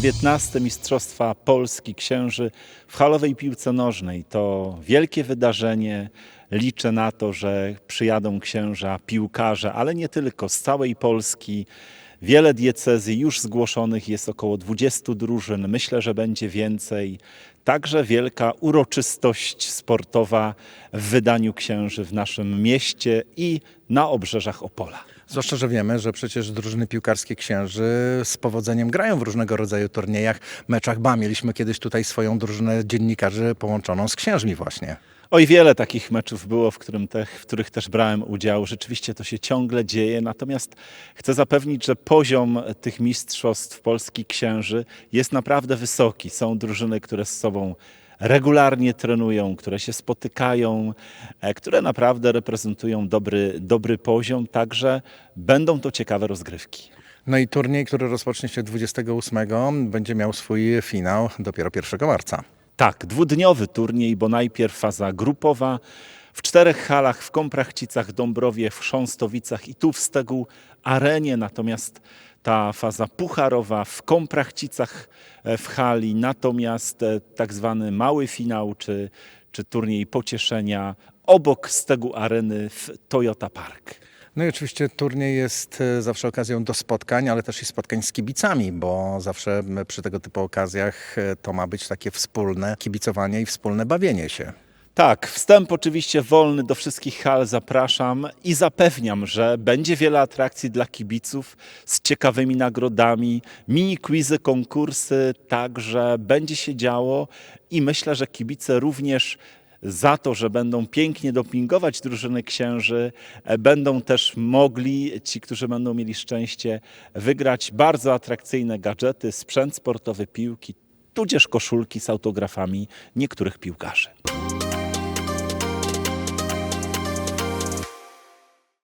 15 Mistrzostwa Polski Księży w halowej piłce nożnej. To wielkie wydarzenie. Liczę na to, że przyjadą księża, piłkarze, ale nie tylko, z całej Polski. Wiele diecezji już zgłoszonych, jest około 20 drużyn. Myślę, że będzie więcej. Także wielka uroczystość sportowa w wydaniu księży w naszym mieście i na obrzeżach Opola. Zwłaszcza, że wiemy, że przecież drużyny piłkarskie księży z powodzeniem grają w różnego rodzaju turniejach, meczach. Ba, mieliśmy kiedyś tutaj swoją drużynę dziennikarzy połączoną z księżmi właśnie. Oj, wiele takich meczów było, w, którym te, w których też brałem udział. Rzeczywiście to się ciągle dzieje, natomiast chcę zapewnić, że poziom tych mistrzostw Polski księży jest naprawdę wysoki. Są drużyny, które z sobą regularnie trenują, które się spotykają, e, które naprawdę reprezentują dobry, dobry poziom, także będą to ciekawe rozgrywki. No i turniej, który rozpocznie się 28, będzie miał swój finał dopiero 1 marca. Tak, dwudniowy turniej, bo najpierw faza grupowa. W czterech halach w Komprachcicach, Dąbrowie, w Chrząstowicach i tu w Stegu Arenie, natomiast ta faza pucharowa w Komprachcicach e, w hali, natomiast e, tak zwany mały finał czy, czy turniej pocieszenia obok Stegu Areny w Toyota Park. No i oczywiście turniej jest e, zawsze okazją do spotkań, ale też i spotkań z kibicami, bo zawsze przy tego typu okazjach e, to ma być takie wspólne kibicowanie i wspólne bawienie się. Tak, wstęp oczywiście wolny do wszystkich hal zapraszam i zapewniam, że będzie wiele atrakcji dla kibiców z ciekawymi nagrodami, mini quizy, konkursy, także będzie się działo i myślę, że kibice również za to, że będą pięknie dopingować drużyny księży, e, będą też mogli, ci, którzy będą mieli szczęście, wygrać bardzo atrakcyjne gadżety, sprzęt sportowy, piłki, tudzież koszulki z autografami niektórych piłkarzy.